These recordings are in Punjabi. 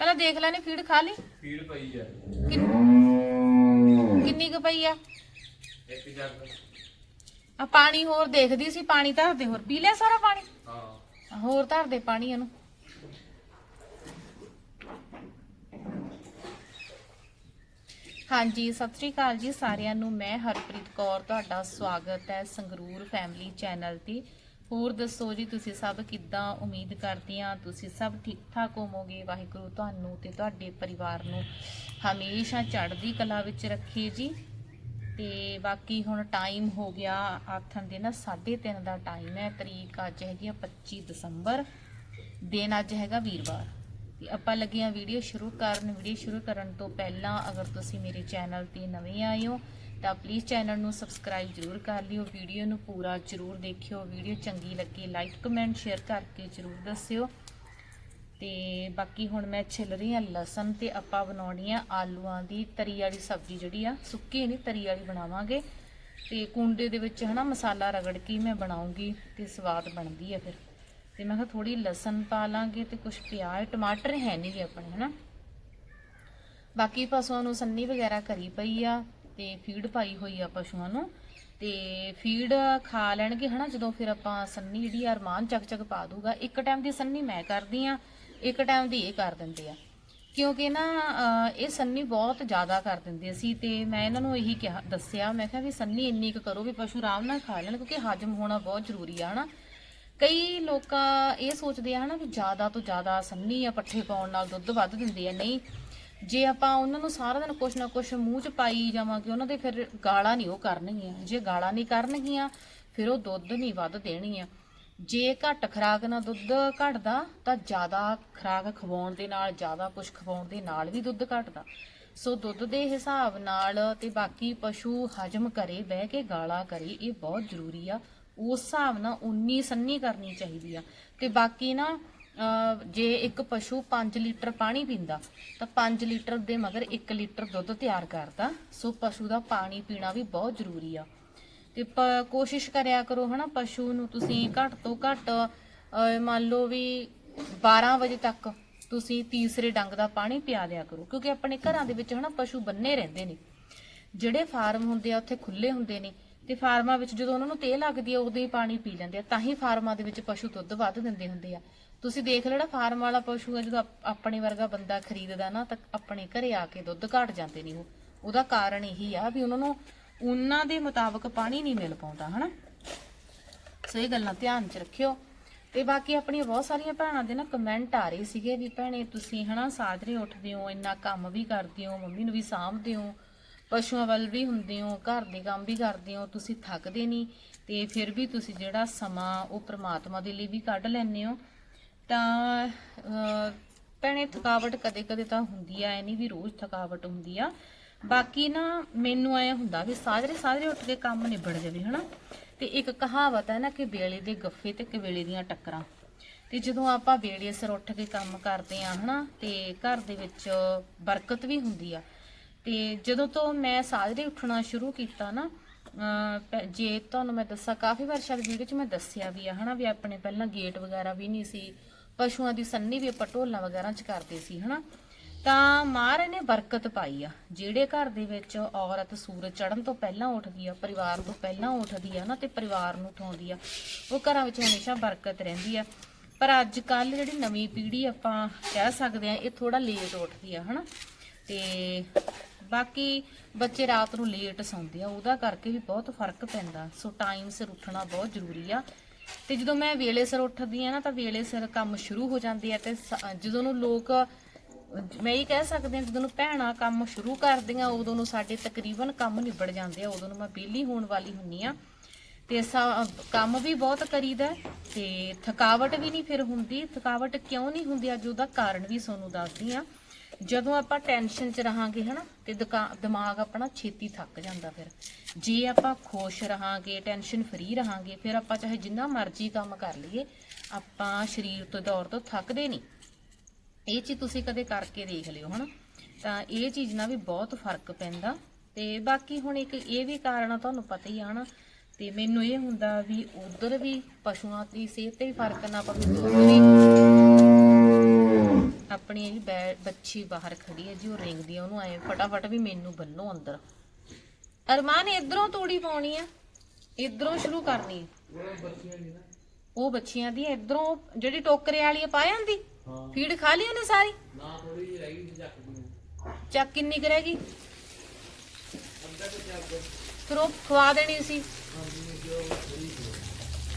ਪਹਿਲਾਂ ਦੇਖ ਲੈਣੇ ਫੀਡ ਖਾ ਲਈ? ਫੀਡ ਪਈ ਆ। ਕਿੰਨ- ਕਿੰਨੀ ਕੁ ਪਈ ਆ? ਇੱਕ ਜੱਗ। ਆ ਪਾਣੀ ਹੋਰ ਦੇਖਦੀ ਸੀ ਪਾਣੀ ਧਰ ਦੇ ਹੋਰ। ਪੀ ਲਿਆ ਸਾਰਾ ਪਾਣੀ? ਹਾਂ। ਹੋਰ ਧਰ ਦੇ ਪਾਣੀ ਇਹਨੂੰ। ਹਾਂਜੀ ਸਤਿ ਸ੍ਰੀ ਅਕਾਲ ਜੀ ਸਾਰਿਆਂ ਨੂੰ। ਮੈਂ ਹਰਪ੍ਰੀਤ ਕੌਰ ਤੁਹਾਡਾ ਸਵਾਗਤ ਹੈ ਸੰਗਰੂਰ ਫੈਮਿਲੀ ਚੈਨਲ ਤੇ। ਹੋਰ ਦੱਸੋ ਜੀ, ਤੁਸੀਂ ਸਭ ਕਿੱਦਾਂ ਉਮੀਦ ਕਰਦੀ ਹਾਂ ਤੁਸੀਂ ਸਭ ਠੀਕ ਠਾਕ ਹੋਵੋਗੇ? ਵਾਹਿਗੁਰੂ ਤੁਹਾਨੂੰ ਤੇ ਤੁਹਾਡੇ ਪਰਿਵਾਰ ਨੂੰ ਹਮੇਸ਼ਾ ਚੜ੍ਹਦੀ ਕਲਾ ਵਿੱਚ ਰੱਖੇ ਜੀ। ਤੇ ਬਾਕੀ ਹੁਣ ਟਾਈਮ ਹੋ ਗਿਆ, ਆਥਣ ਦੇ ਨਾ 3:30 ਦਾ ਟਾਈਮ ਹੈ। ਤਰੀਕ ਅੱਜ ਹੈਗੀ ਆ 25 ਦਸੰਬਰ। ਦਿਨ ਅੱਜ ਹੈਗਾ ਵੀਰਵਾਰ। ਤੇ ਆਪਾਂ ਲੱਗੇ ਆ ਵੀਡੀਓ ਸ਼ੁਰੂ ਕਰਨ। ਵੀਡੀਓ ਸ਼ੁਰੂ ਕਰਨ ਤੋਂ ਪਹਿਲਾਂ ਅਗਰ ਤੁਸੀਂ ਮੇਰੇ ਚੈਨਲ ਤੇ ਨਵੇਂ ਆਏ ਹੋ ਤਾਂ ਪਲੀਜ਼ ਚੈਨਲ ਨੂੰ ਸਬਸਕ੍ਰਾਈਬ ਜਰੂਰ ਕਰ ਲਿਓ ਵੀਡੀਓ ਨੂੰ ਪੂਰਾ ਜਰੂਰ ਦੇਖਿਓ ਵੀਡੀਓ ਚੰਗੀ ਲੱਗੇ ਲਾਈਕ ਕਮੈਂਟ ਸ਼ੇਅਰ ਕਰਕੇ ਜਰੂਰ ਦੱਸਿਓ। ਤੇ ਬਾਕੀ ਹੁਣ ਮੈਂ ਛਿੱਲ ਰਹੀ ਹਾਂ ਲਸਣ ਤੇ ਆਪਾਂ ਬਣਾਉਣੀ ਆ ਆਲੂਆਂ ਦੀ ਤਰੀ ਵਾਲੀ ਸਬਜ਼ੀ ਜਿਹੜੀ ਆ, ਸੁੱਕੀ ਨਹੀਂ, ਤਰੀ ਵਾਲੀ ਬਣਾਵਾਂਗੇ। ਤੇ ਕੁੰਡੇ ਦੇ ਵਿੱਚ ਹਨਾ ਮਸਾਲਾ ਰਗੜ ਕੇ ਮੈਂ ਬਣਾਉਂਗੀ ਤੇ ਸਵਾਦ ਬਣਦੀ ਆ ਫਿਰ। ਤੇ ਮੈਂ ਕਿਹਾ ਥੋੜੀ ਲਸਣ ਪਾ ਲਾਂਗੇ ਤੇ ਕੁਝ ਪਿਆਜ਼, ਟਮਾਟਰ ਹੈ ਨਹੀਂ ਗੇ ਆਪਣੇ, ਹਨਾ। ਬਾਕੀ ਪਸ਼ੂਆਂ ਨੂੰ ਸੰਨੀ ਵਗੈਰਾ ਕਰੀ ਪਈ ਆ। ਤੇ ਫੀਡ ਪਾਈ ਹੋਈ ਆ ਪਸ਼ੂਆਂ ਨੂੰ, ਤੇ ਫੀਡ ਖਾ ਲੈਣਗੇ ਹਨਾ, ਜਦੋਂ ਫਿਰ ਆਪਾਂ ਸੰਨੀ ਜਿਹੜੀ ਆ, ਅਰਮਾਨ ਚੱਕ ਚੱਕ ਪਾ ਦੂਗਾ। ਇੱਕ ਟਾਈਮ ਦੀ ਸੰਨੀ ਮੈਂ ਕਰਦੀ ਆ, ਇੱਕ ਟਾਈਮ ਦੀ ਇਹ ਕਰ ਦਿੰਦੇ ਆ। ਕਿਉਂਕਿ ਨਾ ਇਹ ਸੰਨੀ ਬਹੁਤ ਜ਼ਿਆਦਾ ਕਰ ਦਿੰਦੇ ਸੀ ਤੇ ਮੈਂ ਇਹਨਾਂ ਨੂੰ ਇਹੀ ਕਿਹਾ, ਦੱਸਿਆ, ਮੈਂ ਕਿਹਾ ਵੀ ਸੰਨੀ ਇੰਨੀ ਕੁ ਕਰੋ ਵੀ ਪਸ਼ੂ ਆਰਾਮ ਨਾਲ ਖਾ ਲੈਣ, ਕਿਉਂਕਿ ਹਜਮ ਹੋਣਾ ਬਹੁਤ ਜ਼ਰੂਰੀ ਆ, ਹਨਾ। ਕਈ ਲੋਕ ਇਹ ਸੋਚਦੇ ਆ, ਹਨਾ, ਵੀ ਜ਼ਿਆਦਾ ਤੋਂ ਜ਼ਿਆਦਾ ਸੰਨੀ ਆ, ਪੱਠੇ ਪਾਉਣ ਨਾਲ ਦੁੱਧ ਵੱਧ ਦਿੰਦੇ ਆ। ਨਹੀਂ ਜੇ ਆਪਾਂ ਉਹਨਾਂ ਨੂੰ ਸਾਰਾ ਦਿਨ ਕੁਛ ਨਾ ਕੁਛ ਮੂੰਹ 'ਚ ਪਾਈ ਜਾਵਾਂਗੇ, ਉਹਨਾਂ ਦੇ ਫਿਰ ਗਾਲਾਂ ਨਹੀਂ ਉਹ ਕਰਨਗੀਆਂ। ਜੇ ਗਾਲਾਂ ਨਹੀਂ ਕਰਨਗੀਆਂ, ਫਿਰ ਉਹ ਦੁੱਧ ਨਹੀਂ ਵੱਧ ਦੇਣਗੀਆਂ। ਜੇ ਘੱਟ ਖਰਾਕ ਨਾਲ ਦੁੱਧ ਘਟਦਾ, ਤਾਂ ਜ਼ਿਆਦਾ ਖਰਾਕ ਖਵਾਉਣ ਦੇ ਨਾਲ, ਜ਼ਿਆਦਾ ਕੁਛ ਖਵਾਉਣ ਦੇ ਨਾਲ ਵੀ ਦੁੱਧ ਘਟਦਾ। ਸੋ ਦੁੱਧ ਦੇ ਹਿਸਾਬ ਨਾਲ ਤੇ ਬਾਕੀ ਪਸ਼ੂ ਹਜਮ ਕਰੇ, ਬਹਿ ਕੇ ਗਾਲਾ ਕਰੇ, ਇਹ ਬਹੁਤ ਜ਼ਰੂਰੀ ਆ। ਉਸ ਹਿਸਾਬ ਨਾਲ ਉਨੀ ਸੰਨੀ ਕਰਨੀ ਚਾਹੀਦੀ ਆ। ਤੇ ਬਾਕੀ ਨਾ ਜੇ ਇੱਕ ਪਸ਼ੂ 5 ਲੀਟਰ ਪਾਣੀ ਪੀਂਦਾ, ਤਾਂ 5 ਲੀਟਰ ਦੇ ਮਗਰ 1 ਲੀਟਰ ਦੁੱਧ ਤਿਆਰ ਕਰਦਾ। ਸੋ ਪਸ਼ੂ ਦਾ ਪਾਣੀ ਪੀਣਾ ਵੀ ਬਹੁਤ ਜ਼ਰੂਰੀ ਆ। ਤੇ ਪ- ਕੋਸ਼ਿਸ਼ ਕਰਿਆ ਕਰੋ ਹਨਾ, ਪਸ਼ੂ ਨੂੰ ਤੁਸੀਂ ਘੱਟ ਤੋਂ ਘੱਟ ਮੰਨ ਲਓ ਵੀ 12 ਵਜੇ ਤੱਕ ਤੁਸੀਂ ਤੀਸਰੇ ਡੰਗ ਦਾ ਪਾਣੀ ਪਿਆ ਲਿਆ ਕਰੋ। ਕਿਉਂਕਿ ਆਪਣੇ ਘਰਾਂ ਦੇ ਵਿੱਚ ਹਨਾ, ਪਸ਼ੂ ਬੰਨੇ ਰਹਿੰਦੇ ਨੇ। ਜਿਹੜੇ ਫਾਰਮ ਹੁੰਦੇ ਆ, ਉੱਥੇ ਖੁੱਲੇ ਹੁੰਦੇ ਨੇ। ਤੇ ਫਾਰਮਾਂ ਵਿੱਚ ਜਦੋਂ ਉਹਨਾਂ ਨੂੰ ਤੇਲ ਲੱਗਦੀ ਆ, ਉਦੋਂ ਹੀ ਪਾਣੀ ਪੀ ਲੈਂਦੇ ਆ। ਤਾਂ ਹੀ ਫਾਰਮਾਂ ਦੇ ਵਿੱਚ ਪਸ਼ੂ ਦੁੱਧ ਵੱਧ ਦਿੰਦੇ ਹੁੰਦੇ ਆ। ਤੁਸੀਂ ਦੇਖ ਲੈਣਾ, ਫਾਰਮ ਵਾਲਾ ਪਸ਼ੂ ਆ, ਜਦੋਂ ਆਪਣੇ ਵਰਗਾ ਬੰਦਾ ਖਰੀਦਦਾ ਨਾ, ਤਾਂ ਆਪਣੇ ਘਰੇ ਆ ਕੇ ਦੁੱਧ ਘਟ ਜਾਂਦੇ ਨੇ ਉਹ। ਉਹਦਾ ਕਾਰਨ ਇਹੀ ਆ ਵੀ ਉਹਨਾਂ ਨੂੰ, ਉਹਨਾਂ ਦੇ ਮੁਤਾਬਕ ਪਾਣੀ ਨਹੀਂ ਮਿਲ ਪਾਉਂਦਾ, ਹਨਾ? ਸੋ ਇਹ ਗੱਲਾਂ ਧਿਆਨ 'ਚ ਰੱਖਿਓ। ਤੇ ਬਾਕੀ ਆਪਣੀਆਂ ਬਹੁਤ ਸਾਰੀਆਂ ਭੈਣਾਂ ਦੇ ਨਾ ਕਮੈਂਟ ਆ ਰਹੇ ਸੀਗੇ ਵੀ, ਭੈਣੇ, ਤੁਸੀਂ ਹਨਾ, ਸਾਜਰੇ ਉੱਠਦੇ ਹੋ, ਇੰਨਾ ਕੰਮ ਵੀ ਕਰਦੇ ਹੋ, ਮੰਮੀ ਨੂੰ ਵੀ ਸਾਂਭਦੇ ਹੋ ਪਸ਼ੂਆਂ ਵੱਲ ਵੀ ਹੁੰਦੇ ਹੋ, ਘਰ ਦੇ ਕੰਮ ਵੀ ਕਰਦੇ ਹੋ, ਤੁਸੀਂ ਥੱਕਦੇ ਨਹੀਂ, ਤੇ ਫਿਰ ਵੀ ਤੁਸੀਂ ਜਿਹੜਾ ਸਮਾਂ ਉਹ ਪ੍ਰਮਾਤਮਾ ਦੇ ਲਈ ਵੀ ਕੱਢ ਲੈਂਦੇ ਹੋ। ਤਾਂ ਭੈਣੇ, ਥਕਾਵਟ ਕਦੇ-ਕਦੇ ਤਾਂ ਹੁੰਦੀ ਆ, ਐ ਨਹੀਂ ਵੀ ਰੋਜ਼ ਥਕਾਵਟ ਹੁੰਦੀ ਆ। ਬਾਕੀ ਨਾ, ਮੈਨੂੰ ਐ ਹੁੰਦਾ ਵੀ ਸਾਜਰੇ ਸਾਜਰੇ ਉੱਠ ਕੇ ਕੰਮ ਨਿਬੜ ਜਾਵੇ, ਹਨਾ। ਤੇ ਇੱਕ ਕਹਾਵਤ ਹੈ ਨਾ ਕਿ ਵੇਲੇ ਦੇ ਗੱਫੇ ਤੇ ਕਵੇਲੇ ਦੀਆਂ ਟੱਕਰਾਂ। ਤੇ ਜਦੋਂ ਆਪਾਂ ਵੇਲੇ ਸਿਰ ਉੱਠ ਕੇ ਕੰਮ ਕਰਦੇ ਆ, ਹਨਾ, ਤੇ ਘਰ ਦੇ ਵਿੱਚ ਬਰਕਤ ਵੀ ਹੁੰਦੀ ਆ। ਤੇ ਜਦੋਂ ਤੋਂ ਮੈਂ ਸਾਜਰੇ ਉੱਠਣਾ ਸ਼ੁਰੂ ਕੀਤਾ ਨਾ ਪ- ਜੇ ਤੁਹਾਨੂੰ ਮੈਂ ਦੱਸਾਂ, ਕਾਫੀ ਵਾਰ ਸ਼ਾਇਦ ਵੀਡੀਓ 'ਚ ਮੈਂ ਦੱਸਿਆ ਵੀ ਆ, ਹਨਾ, ਵੀ ਆਪਣੇ ਪਹਿਲਾਂ ਗੇਟ ਵਗੈਰਾ ਵੀ ਨਹੀਂ ਸੀ, ਪਸ਼ੂਆਂ ਦੀ ਸੰਨੀ ਵੀ ਆਪਾਂ ਢੋਲਾਂ ਵਗੈਰਾ 'ਚ ਕਰਦੇ ਸੀ, ਹਨਾ। ਤਾਂ ਮਹਾਰਾਜ ਨੇ ਬਰਕਤ ਪਾਈ ਆ, ਜਿਹੜੇ ਘਰ ਦੇ ਵਿੱਚ ਔਰਤ ਸੂਰਜ ਚੜ੍ਹਨ ਤੋਂ ਪਹਿਲਾਂ ਉੱਠਦੀ ਆ, ਪਰਿਵਾਰ ਤੋਂ ਪਹਿਲਾਂ ਉੱਠਦੀ ਆ ਨਾ, ਤੇ ਪਰਿਵਾਰ ਨੂੰ ਉਠਾਉਂਦੀ ਆ, ਉਹ ਘਰਾਂ ਵਿੱਚ ਹਮੇਸ਼ਾ ਬਰਕਤ ਰਹਿੰਦੀ ਆ। ਪਰ ਅੱਜ ਕੱਲ ਜਿਹੜੀ ਨਵੀਂ ਪੀੜ੍ਹੀ ਆਪਾਂ ਕਹਿ ਸਕਦੇ ਆ, ਇਹ ਥੋੜਾ ਲੇਟ ਉੱਠਦੀ ਆ, ਹਨਾ। ਤੇ ਬਾਕੀ ਬੱਚੇ ਰਾਤ ਨੂੰ ਲੇਟ ਸੌਂਦੇ ਆ, ਉਹਦਾ ਕਰਕੇ ਵੀ ਬਹੁਤ ਫ਼ਰਕ ਪੈਂਦਾ। ਸੋ ਟਾਈਮ ਸਿਰ ਉੱਠਣਾ ਬਹੁਤ ਜ਼ਰੂਰੀ ਆ। ਤੇ ਜਦੋਂ ਮੈਂ ਵੇਲੇ ਸਿਰ ਉੱਠਦੀ ਆ ਨਾ, ਤਾਂ ਵੇਲੇ ਸਿਰ ਕੰਮ ਸ਼ੁਰੂ ਹੋ ਜਾਂਦੇ ਆ ਤੇ ਸ- ਜਦੋਂ ਨੂੰ ਲੋਕ, ਮੈਂ ਇਹ ਕਹਿ ਸਕਦੀ ਹਾਂ ਜਦੋਂ ਨੂੰ ਭੈਣਾਂ ਕੰਮ ਸ਼ੁਰੂ ਕਰਦੀਆਂ, ਉਦੋਂ ਨੂੰ ਸਾਡੇ ਤਕਰੀਬਨ ਕੰਮ ਨਿਬੜ ਜਾਂਦੇ ਆ, ਉਦੋਂ ਨੂੰ ਮੈਂ ਵਿਹਲੀ ਹੋਣ ਵਾਲੀ ਹੁੰਨੀ ਆ। ਤੇ ਸਾ- ਕੰਮ ਵੀ ਬਹੁਤ ਕਰੀਦਾ ਹੈ, ਤੇ ਥਕਾਵਟ ਵੀ ਨਹੀਂ ਫਿਰ ਹੁੰਦੀ। ਥਕਾਵਟ ਕਿਉਂ ਨਹੀਂ ਹੁੰਦੀ? ਅੱਜ ਉਹਦਾ ਕਾਰਨ ਵੀ ਤੁਹਾਨੂੰ ਦੱਸਦੀ ਆ। ਜਦੋਂ ਆਪਾਂ ਟੈਨਸ਼ਨ 'ਚ ਰਹਾਂਗੇ ਹਨਾ, ਤੇ ਦਿਕਾ- ਦਿਮਾਗ ਆਪਣਾ ਛੇਤੀ ਥੱਕ ਜਾਂਦਾ ਫਿਰ। ਜੇ ਆਪਾਂ ਖੁਸ਼ ਰਹਾਂਗੇ ਟੈਨਸ਼ਨ ਫਰੀ ਰਹਾਂਗੇ, ਫਿਰ ਆਪਾਂ ਚਾਹੇ ਜਿੰਨਾ ਮਰਜ਼ੀ ਕੰਮ ਕਰ ਲਈਏ, ਆਪਾਂ ਸਰੀਰ ਤੋਂ ਦੌਰ ਤੋਂ ਥੱਕਦੇ ਨਹੀਂ। ਇਹ ਚੀਜ਼ ਤੁਸੀਂ ਕਦੇ ਕਰਕੇ ਦੇਖ ਲਿਓ ਹਨਾ। ਤਾਂ ਇਹ ਚੀਜ਼ ਨਾਲ ਵੀ ਬਹੁਤ ਫ਼ਰਕ ਪੈਂਦਾ। ਤੇ ਬਾਕੀ ਹੁਣ ਇੱਕ ਇਹ ਵੀ ਕਾਰਨ ਆ, ਤੁਹਾਨੂੰ ਪਤਾ ਹੀ ਆ ਹਨਾ, ਤੇ ਮੈਨੂੰ ਇਹ ਹੁੰਦਾ ਵੀ ਉਧਰ ਵੀ ਪਸ਼ੂਆਂ ਦੀ ਸਿਹਤ ਤੇ ਵੀ ਫ਼ਰਕ ਨਾ ਪਵੇ। ਤੇ ਵੀ ਆਪਣੀ ਇਹ ਬੈ- ਬੱਚੀ ਬਾਹਰ ਖੜੀ ਹੈ ਜੀ ਉਹ ਰਿੰਗਦੀ ਆ ਉਹਨੂੰ ਐ ਫਟਾਫਟ ਵੀ ਮੈਨੂੰ ਬੰਨੋ ਅੰਦਰ। ਅਰਮਾਨ ਇਧਰੋਂ ਤੂੜੀ ਪਾਉਣੀ ਆ। ਇਧਰੋਂ ਸ਼ੁਰੂ ਕਰਨੀ ਉਹ ਬੱਚੀਆਂ ਦੀ ਇਧਰੋਂ ਜਿਹੜੀ ਟੋਕਰੇ ਵਾਲੀ ਆ ਪਾ ਜਾਂਦੀ ਫੀਡ ਖਾ ਲਈ ਉਹਨੇ ਸਾਰੀ? ਨਾ ਥੋੜੀ ਜਿਹੀ ਰਹਿ ਗਈ ਚੱਕ ਚੱਕ ਕਿੰਨੀ ਕੁ ਰਹਿ ਗਈ? ਫਿਰ ਉਹ ਖਵਾ ਦੇਣੀ ਸੀ।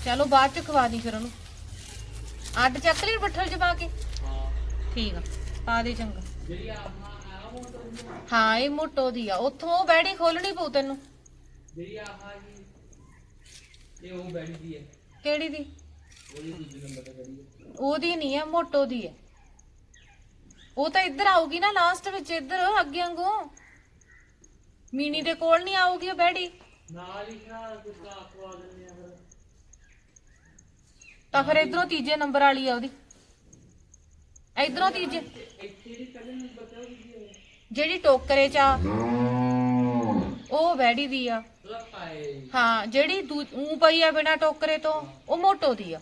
ਚਲੋ ਬਾਅਦ ਚ ਖਵਾ ਦੀ ਫਿਰ ਉਹਨੂੰ। ਅੱਡ ਚੱਕ ਲਈ ਬੱਠਲ ਚ ਪਾ ਕੇ। ਠੀਕ ਆ, ਪਾ ਦੇ ਚੰਗਾ। ਹਾਂ, ਇਹ ਮੋਟੋ ਦੀ ਆ। ਉੱਥੋਂ ਉਹ ਬੈੜੀ ਖੋਲਣੀ ਪਊ ਤੈਨੂੰ। ਜਿਹੜੀ ਆ ਜੀ ਇਹ ਉਹ ਬੈਠੀ ਦੀ ਹੈ ਕਿਹੜੀ ਦੀ? ਉਹਦੀ ਦੂਜੀ ਨੰਬਰ ਤੇ ਖੜੀ ਹੈ ਉਹਦੀ ਨਹੀਂ ਆ, ਮੋਟੋ ਦੀ ਹੈ ਉਹ ਤਾਂ ਇੱਧਰ ਆਊਗੀ ਨਾ ਲਾਸਟ ਵਿੱਚ ਇੱਧਰ, ਅੱਗੇ ਵਾਂਗੂ। ਮੀਨੀ ਦੇ ਕੋਲ ਨਹੀਂ ਆਊਗੀ ਉਹ ਬੈੜੀ। ਨਾਲ ਹੀ ਨਾ ਕੁੱਤਾ ਖਵਾ ਦਿੰਦੇ ਆ ਫਿਰ ਤਾਂ ਫਿਰ ਇਧਰੋਂ ਤੀਜੇ ਨੰਬਰ ਵਾਲੀ ਆ ਉਹਦੀ। ਇਧਰੋਂ ਤੀਜੇ ਜਿਹੜੀ ਟੋਕਰੇ ਚ ਆ, ਉਹ ਬੈੜੀ ਦੀ ਆ। ਹਾਂ, ਜਿਹੜੀ ਉਂ ਪਈ ਆ ਬਿਨਾ ਟੋਕਰੇ ਤੋਂ, ਉਹ ਮੋਟੋ ਦੀ ਆ।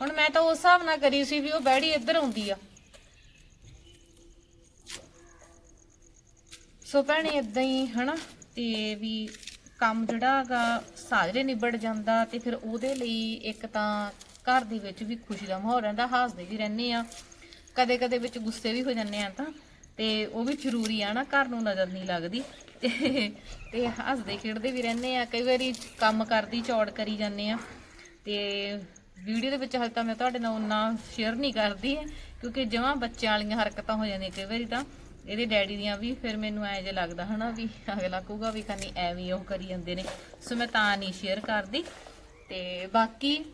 ਹੁਣ ਮੈਂ ਤਾਂ ਉਸ ਹਿਸਾਬ ਨਾਲ ਕਰੀ ਸੀ ਵੀ ਉਹ ਬੈੜੀ ਇੱਧਰ ਆਉਂਦੀ ਆ। ਸੋ ਭੈਣੇ ਇਦਾਂ ਹੀ, ਹਨਾ? ਤੇ ਵੀ ਕੰਮ ਜਿਹੜਾ ਹੈਗਾ, ਸਾਜਰੇ ਨਿਬੜ ਜਾਂਦਾ ਤੇ ਫਿਰ ਉਹਦੇ ਲਈ ਇੱਕ ਤਾਂ ਘਰ ਦੇ ਵਿੱਚ ਵੀ ਖੁਸ਼ੀ ਦਾ ਮਾਹੌਲ ਰਹਿੰਦਾ, ਹੱਸਦੇ ਵੀ ਰਹਿੰਦੇ ਆ। ਕਦੇ ਕਦੇ ਵਿੱਚ ਗੁੱਸੇ ਵੀ ਹੋ ਜਾਂਦੇ ਆ ਤਾਂ। ਤੇ ਉਹ ਵੀ ਜ਼ਰੂਰੀ ਆ ਨਾ, ਘਰ ਨੂੰ ਨਜ਼ਰ ਨਹੀਂ ਲੱਗਦੀ। ਤੇ ਹੱਸਦੇ ਖੇਡਦੇ ਵੀ ਰਹਿੰਦੇ ਆ, ਕਈ ਵਾਰੀ ਕੰਮ ਕਰਦੀ, ਚੌੜ ਕਰੀ ਜਾਂਦੇ ਆ। ਤੇ ਵੀਡੀਓ ਦੇ ਵਿੱਚ ਹਾਲੇ ਤਾਂ ਮੈਂ ਤੁਹਾਡੇ ਨਾਲ ਉਹਨਾਂ ਸ਼ੇਅਰ ਨਹੀਂ ਕਰਦੀ, ਕਿਉਂਕਿ ਜਮਾਂ ਬੱਚਿਆਂ ਵਾਲੀਆਂ ਹਰਕਤਾਂ ਹੋ ਜਾਂਦੀਆਂ ਕਈ ਵਾਰੀ ਤਾਂ। ਇਹਦੇ ਡੈਡੀ ਦੀਆਂ ਵੀ ਫਿਰ ਮੈਨੂੰ ਐ ਜੇ ਲੱਗਦਾ ਹਨਾ ਵੀ ਅਗਲਾ ਕਹੂਗਾ ਵੀ ਖਾਨੀ ਐਵੇਂ ਉਹ ਕਰੀ ਜਾਂਦੇ ਨੇ। ਸੋ ਮੈਂ ਤਾਂ ਨਹੀਂ ਸ਼ੇਅਰ ਕਰਦੀ। ਤੇ ਬਾਕੀ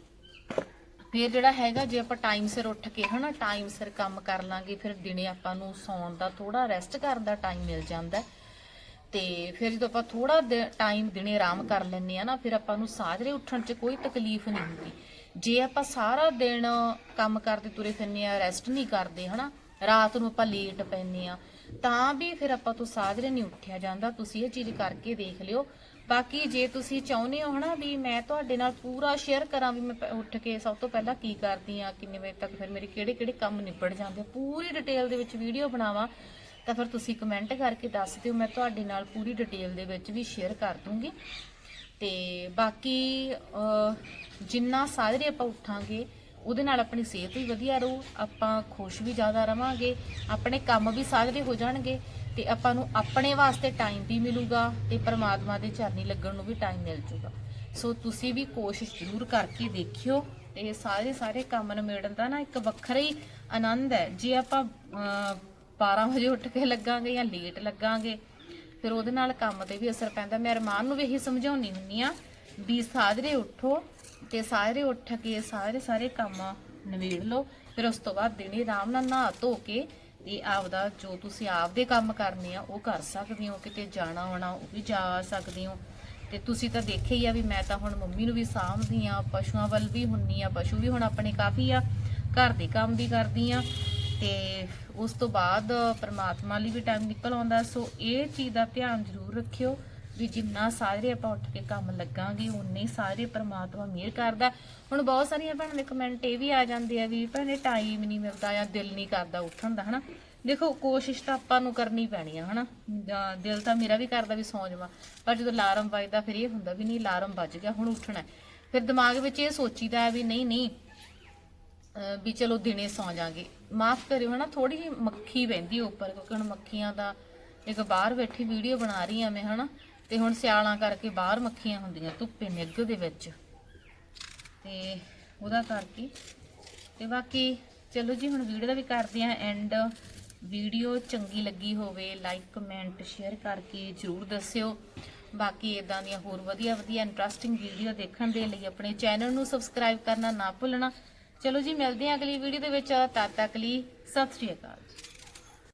ਫਿਰ ਜਿਹੜਾ ਹੈਗਾ, ਜੇ ਆਪਾਂ ਟਾਈਮ ਸਿਰ ਉੱਠ ਕੇ ਹਨਾ ਟਾਈਮ ਸਿਰ ਕੰਮ ਕਰ ਲਾਂਗੇ, ਫਿਰ ਦਿਨੇ ਆਪਾਂ ਨੂੰ ਸੌਣ ਦਾ ਥੋੜਾ ਰੈਸਟ ਕਰਨ ਦਾ ਟਾਈਮ ਮਿਲ ਜਾਂਦਾ ਹੈ। ਤੇ ਫਿਰ ਜਦੋਂ ਆਪਾਂ ਥੋੜਾ ਟਾਈਮ ਦਿਨੇ ਆਰਾਮ ਕਰ ਲੈਂਦੇ ਆ ਨਾ, ਫਿਰ ਆਪਾਂ ਨੂੰ ਸਾਜਰੇ ਉੱਠਣ 'ਚ ਕੋਈ ਤਕਲੀਫ ਨਹੀਂ ਹੁੰਦੀ ਜੇ ਆਪਾਂ ਸਾਰਾ ਦਿਨ ਕੰਮ ਕਰਦੇ ਤੁਰੇ ਫਿਰਨੇ ਆ ਰੈਸਟ ਨਹੀਂ ਕਰਦੇ ਹਨਾ, ਰਾਤ ਨੂੰ ਆਪਾਂ ਲੇਟ ਪੈਂਦੇ ਆ ਤਾਂ ਵੀ ਫਿਰ ਆਪਾਂ ਤੋਂ ਸਾਜਰੇ ਨਹੀਂ ਉੱਠਿਆ ਜਾਂਦਾ ਤੁਸੀਂ ਇਹ ਚੀਜ਼ ਕਰਕੇ ਦੇਖ ਲਿਓ ਬਾਕੀ ਜੇ ਤੁਸੀਂ ਚਾਹੁੰਦੇ ਹੋ ਹਨਾ ਵੀ ਮੈਂ ਤੁਹਾਡੇ ਨਾਲ ਪੂਰਾ ਸ਼ੇਅਰ ਕਰਾਂ ਵੀ ਮੈਂ ਪ- ਉੱਠ ਕੇ ਸਭ ਤੋਂ ਪਹਿਲਾਂ ਕੀ ਕਰਦੀ ਆ ਕਿੰਨੇ ਵਜੇ ਤੱਕ ਫਿਰ ਮੇਰੇ ਕਿਹੜੇ ਕਿਹੜੇ ਕੰਮ ਨਿਬੜ ਜਾਂਦੇ ਆ, ਪੂਰੀ ਡਿਟੇਲ ਦੇ ਵਿੱਚ ਵੀਡੀਓ ਬਣਾਵਾਂ ਤਾਂ ਫਿਰ ਤੁਸੀਂ ਕਮੈਂਟ ਕਰਕੇ ਦੱਸ ਦਿਓ ਮੈਂ ਤੁਹਾਡੇ ਨਾਲ ਪੂਰੀ ਡਿਟੇਲ ਦੇ ਵਿੱਚ ਵੀ ਸ਼ੇਅਰ ਕਰ ਦੂੰਗੀ। ਤੇ ਬਾਕੀ ਅਹ, ਜਿੰਨਾ ਸਾਜਰੇ ਆਪਾਂ ਉੱਠਾਂਗੇ ਉਹਦੇ ਨਾਲ ਆਪਣੀ ਸਿਹਤ ਵੀ ਵਧੀਆ ਰਹੂ ਆਪਾਂ ਖੁਸ਼ ਵੀ ਜ਼ਿਆਦਾ ਰਵਾਂਗੇ ਆਪਣੇ ਕੰਮ ਵੀ ਸਾਜਰੇ ਹੋ ਜਾਣਗੇ ਤੇ ਆਪਾਂ ਨੂੰ ਆਪਣੇ ਵਾਸਤੇ ਟਾਈਮ ਵੀ ਮਿਲੂਗਾ ਤੇ ਪਰਮਾਤਮਾ ਦੇ ਚਰਨੀ ਲੱਗਣ ਨੂੰ ਵੀ ਟਾਈਮ ਮਿਲ ਜੂਗਾ। ਸੋ ਤੁਸੀਂ ਵੀ ਕੋਸ਼ਿਸ਼ ਜ਼ਰੂਰ ਕਰਕੇ ਦੇਖਿਓ ਤੇ ਸਾਰੇ ਸਾਰੇ ਕੰਮ ਨਿਬੇੜਨ ਦਾ ਨਾ ਇੱਕ ਵੱਖਰਾ ਹੀ ਆਨੰਦ ਹੈ। ਜੇ ਆਪਾਂ ਅਹ, 12 ਵਜੇ ਉੱਠ ਕੇ ਲੱਗਾਂਗੇ ਜਾਂ ਲੇਟ ਲੱਗਾਂਗੇ ਫਿਰ ਉਹਦੇ ਨਾਲ ਕੰਮ ਤੇ ਵੀ ਅਸਰ ਪੈਂਦਾ। ਮੈਂ ਅਰਮਾਨ ਨੂੰ ਵੀ ਇਹੀ ਸਮਝਾਉਣੀ ਹੁੰਨੀ ਆ ਵੀ ਸਾਜਰੇ ਉੱਠੋ ਤੇ ਸਾਰੇ ਉੱਠ ਕੇ ਸਾਰੇ ਸਾਰੇ ਕੰਮ ਨਵੇੜ ਲਓ। ਫਿਰ ਉਸ ਤੋਂ ਬਾਅਦ ਦਿਨੇ ਆਰਾਮ ਨਾਲ ਨਹਾ ਧੋ ਕੇ ਤੇ ਆਪਦਾ ਜੋ ਤੁਸੀਂ ਆਪਦੇ ਕੰਮ ਕਰਨੇ ਆ, ਉਹ ਕਰ ਸਕਦੇ ਹੋ। ਕਿਤੇ ਜਾਣਾ ਆਉਣਾ, ਉਹ ਵੀ ਜਾ ਸਕਦੇ ਹੋ। ਤੇ ਤੁਸੀਂ ਤਾਂ ਦੇਖਿਆ ਹੀ ਆ ਵੀ ਮੈਂ ਤਾਂ ਹੁਣ ਮੰਮੀ ਨੂੰ ਵੀ ਸਾਂਭਦੀ ਆ, ਪਸ਼ੂਆਂ ਵੱਲ ਵੀ ਹੁੰਨੀ ਆ, ਪਸ਼ੂ ਵੀ ਹੁਣ ਆਪਣੇ ਕਾਫੀ ਆ, ਘਰ ਦੇ ਕੰਮ ਵੀ ਕਰਦੀ ਆ। ਤੇ ਉਸ ਤੋਂ ਬਾਅਦ ਪਰਮਾਤਮਾ ਲਈ ਵੀ ਟਾਈਮ ਨਿਕਲ ਆਉਂਦਾ। ਸੋ ਇਹ ਚੀਜ਼ ਦਾ ਧਿਆਨ ਜ਼ਰੂਰ ਰੱਖਿਓ। ਵੀ ਜਿੰਨਾ ਸਾਰੇ ਆਪਾਂ ਉੱਠ ਕੇ ਕੰਮ ਲੱਗਾਂਗੇ ਉਨੇ ਸਾਰੇ ਪ੍ਰਮਾਤਮਾ ਮਿਹਰ ਕਰਦਾ। ਹੁਣ ਬਹੁਤ ਸਾਰੀਆਂ ਭੈਣਾਂ ਦੇ ਕਮੈਂਟ ਇਹ ਵੀ ਆ ਜਾਂਦੇ ਆ ਵੀ ਭੈਣੇ ਟਾਈਮ ਨਹੀਂ ਮਿਲਦਾ ਜਾਂ ਦਿਲ ਨਹੀਂ ਕਰਦਾ ਉੱਠਣ ਦਾ, ਹਨਾ? ਦੇਖੋ, ਕੋਸ਼ਿਸ਼ ਤਾਂ ਆਪਾਂ ਨੂੰ ਕਰਨੀ ਪੈਣੀ ਆ, ਹਨਾ? ਦਿਲ ਤਾਂ ਮੇਰਾ ਵੀ ਕਰਦਾ ਵੀ ਸੌਂ ਜਾਵਾਂ, ਪਰ ਜਦੋਂ ਅਲਾਰਮ ਵੱਜਦਾ ਫਿਰ ਇਹ ਹੁੰਦਾ ਵੀ ਨਹੀਂ, ਅਲਾਰਮ ਵੱਜ ਗਿਆ, ਹੁਣ ਉੱਠਣਾ। ਫਿਰ ਦਿਮਾਗ ਵਿੱਚ ਇਹ ਸੋਚੀਦਾ ਵੀ ਨਹੀਂ ਨਹੀਂ ਵੀ ਚਲੋ ਦਿਨੇ ਸੌ ਜਾਾਂਗੇ। ਮਾਫ ਕਰਿਓ, ਹਨਾ? ਥੋੜੀ ਜਿਹੀ ਮੱਖੀ ਬਹਿੰਦੀ ਉੱਪਰ, ਕਿਉਂਕਿ ਹੁਣ ਮੱਖੀਆਂ ਦਾ ਇੱਕ ਬਾਹਰ ਬੈਠੀ ਵੀਡੀਓ ਬਣਾ ਰਹੀ ਆ ਮੈਂ, ਹਨਾ? ਤੇ ਹੁਣ ਸਿਆਲਾਂ ਕਰਕੇ ਬਾਹਰ ਮੱਖੀਆਂ ਹੁੰਦੀਆਂ ਧੁੱਪੇ ਨਿੱਘ ਦੇ ਵਿੱਚ। ਤੇ ਉਹਦਾ ਕਰਕੇ। ਤੇ ਬਾਕੀ ਚਲੋ ਜੀ, ਹੁਣ ਵੀਡੀਓ ਦਾ ਵੀ ਕਰਦੇ ਆ ਐਂਡ ਵੀਡੀਓ ਚੰਗੀ ਲੱਗੀ ਹੋਵੇ ਲਾਈਕ ਕਮੈਂਟ ਸ਼ੇਅਰ ਕਰਕੇ ਜਰੂਰ ਦੱਸਿਓ। ਬਾਕੀ ਇਦਾਂ ਦੀਆਂ ਹੋਰ ਵਧੀਆ ਵਧੀਆ ਇੰਟਰਸਟਿੰਗ ਵੀਡੀਓ ਦੇਖਣ ਦੇ ਲਈ ਆਪਣੇ ਚੈਨਲ ਨੂੰ ਸਬਸਕ੍ਰਾਈਬ ਕਰਨਾ ਨਾ ਭੁੱਲਣਾ। ਚਲੋ ਜੀ, ਮਿਲਦੇ ਹਾਂ ਅਗਲੀ ਵੀਡੀਓ ਦੇ ਵਿੱਚ। ਤਦ ਤੱਕ ਲਈ ਸਤਿ ਸ਼੍ਰੀ ਅਕਾਲ